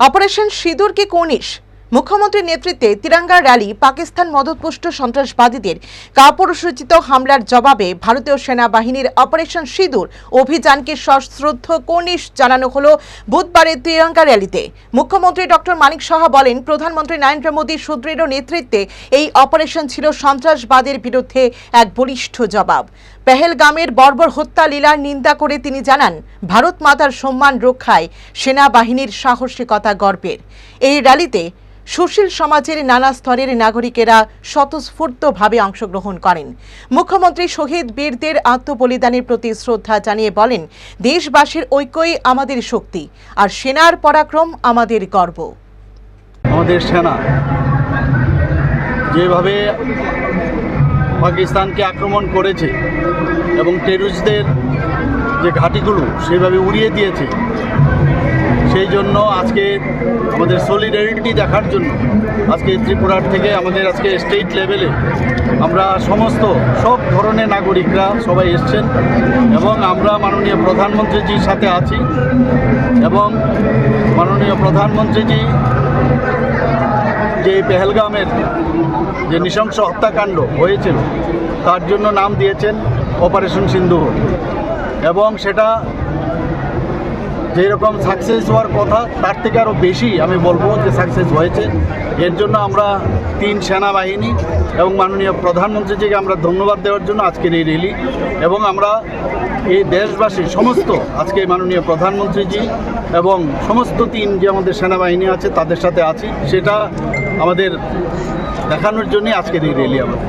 Operation সিঁদুর কি কর্নিশ মুখ্যমন্ত্রীর নেতৃত্বে তিরঙ্গা র্যালি, পাকিস্তান মদতপুষ্ট সন্ত্রাসবাদীদের কাপুরুষোচিত হামলার জবাবে ভারতীয় সেনাবাহিনীর অপারেশন সিঁদুর অভিযানকে সশ্রদ্ধ কর্নিশ জানানো হলো বুধবারের তিরঙ্গা র্যালিতে। মুখ্যমন্ত্রী ডক্টর মানিক সাহা বলেন, প্রধানমন্ত্রী নরেন্দ্র মোদীর সুদৃঢ় নেতৃত্বে এই অপারেশন ছিল সন্ত্রাসবাদের বিরুদ্ধে এক বলিষ্ঠ জবাব। পেহেলগামের বর্বর হত্যা লীলার নিন্দা করে তিনি জানান, ভারত মাতার সম্মান রক্ষায় সেনাবাহিনীর সাহসিকতা গর্বের। এই র্যালিতে সুশীল সমাজের নানা স্তরের নাগরিকেরা স্বতঃস্ফূর্তভাবে অংশগ্রহণ করেন। মুখ্যমন্ত্রী শহীদ বীরদের আত্মবলিদানের প্রতি শ্রদ্ধা জানিয়ে বলেন, দেশবাসীর ঐক্যই আমাদের শক্তি, আর সেনার পরাক্রম আমাদের গর্ব। আমাদের সেনা যেভাবে পাকিস্তানকে আক্রমণ করেছে এবং টেররিস্টদের যে ঘাঁটিগুলো সেভাবে উড়িয়ে দিয়েছে সেই জন্য আজকে আমাদের সলিডারিটি দেখার জন্য, আজকে ত্রিপুরার থেকে আমাদের আজকে স্টেট লেভেলে আমরা সমস্ত সব ধরনের নাগরিকরা সবাই এসছেন এবং আমরা মাননীয় প্রধানমন্ত্রীজির সাথে আছি এবং মাননীয় প্রধানমন্ত্রীজি যে পেহেলগামের যে নৃশংস হত্যাকাণ্ড হয়েছিল, তার জন্য নাম দিয়েছেন অপারেশন সিন্ধু এবং সেটা যেরকম সাকসেস হওয়ার কথা, তার থেকে আরও বেশি আমি বলব যে সাকসেস হয়েছে। এর জন্য আমরা তিন সেনাবাহিনী এবং মাননীয় প্রধানমন্ত্রীজিকে আমরা ধন্যবাদ দেওয়ার জন্য আজকের এই র্যালি এবং আমরা এই দেশবাসী, সমস্ত আজকে মাননীয় প্রধানমন্ত্রীজি এবং সমস্ত তিন যে আমাদের সেনাবাহিনী আছে, তাদের সাথে আছি। সেটা আমাদের দেখানোর জন্যই আজকের এই র্যালি আমাদের